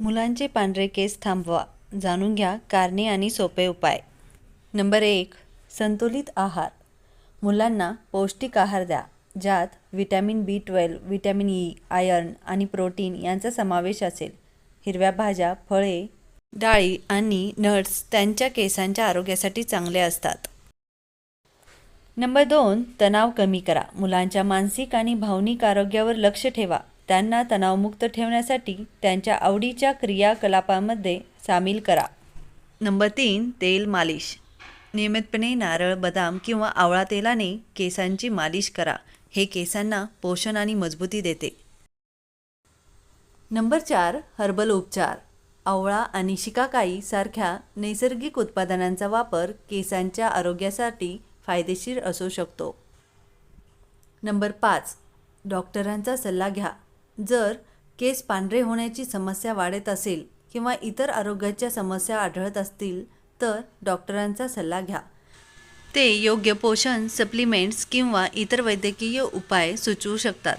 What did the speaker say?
मुलांचे पांढरे केस थांबवा. जाणून घ्या कारणे आणि सोपे उपाय. नंबर एक संतुलित आहार. मुलांना पौष्टिक आहार द्या ज्यात vitamin B twelve vitamin E iron आणि प्रोटीन यांचा समावेश असेल. हिरव्या भाज्या फळे डाळी आणि नट्स त्यांच्या केसांच्या आरोग्यासाठी चांगले असतात. नंबर दोन तणाव कमी करा. मुलांच्या मानसिक आणि भावनिक आरोग्यावर लक्ष ठेवा. त्यांना तणावमुक्त ठेवण्यासाठी त्यांच्या आवडीच्या क्रियाकलापांमध्ये सामील करा. नंबर तीन तेल मालिश. नियमितपणे नारळ बदाम किंवा आवळा तेलाने केसांची मालिश करा. हे केसांना पोषण आणि मजबूती देते. नंबर चार हर्बल उपचार. आवळा आणि शिकाकाई सारख्या नैसर्गिक उत्पादनांचा वापर केसांच्या आरोग्यासाठी फायदेशीर असू शकतो. नंबर पाच डॉक्टरांचा सल्ला घ्या. जर केस पांढरे होण्याची समस्या वाढत असेल किंवा इतर आरोग्याच्या समस्या आढळत असतील तर डॉक्टरांचा सल्ला घ्या. ते योग्य पोषण सप्लिमेंट्स किंवा इतर वैद्यकीय उपाय सुचवू शकतात.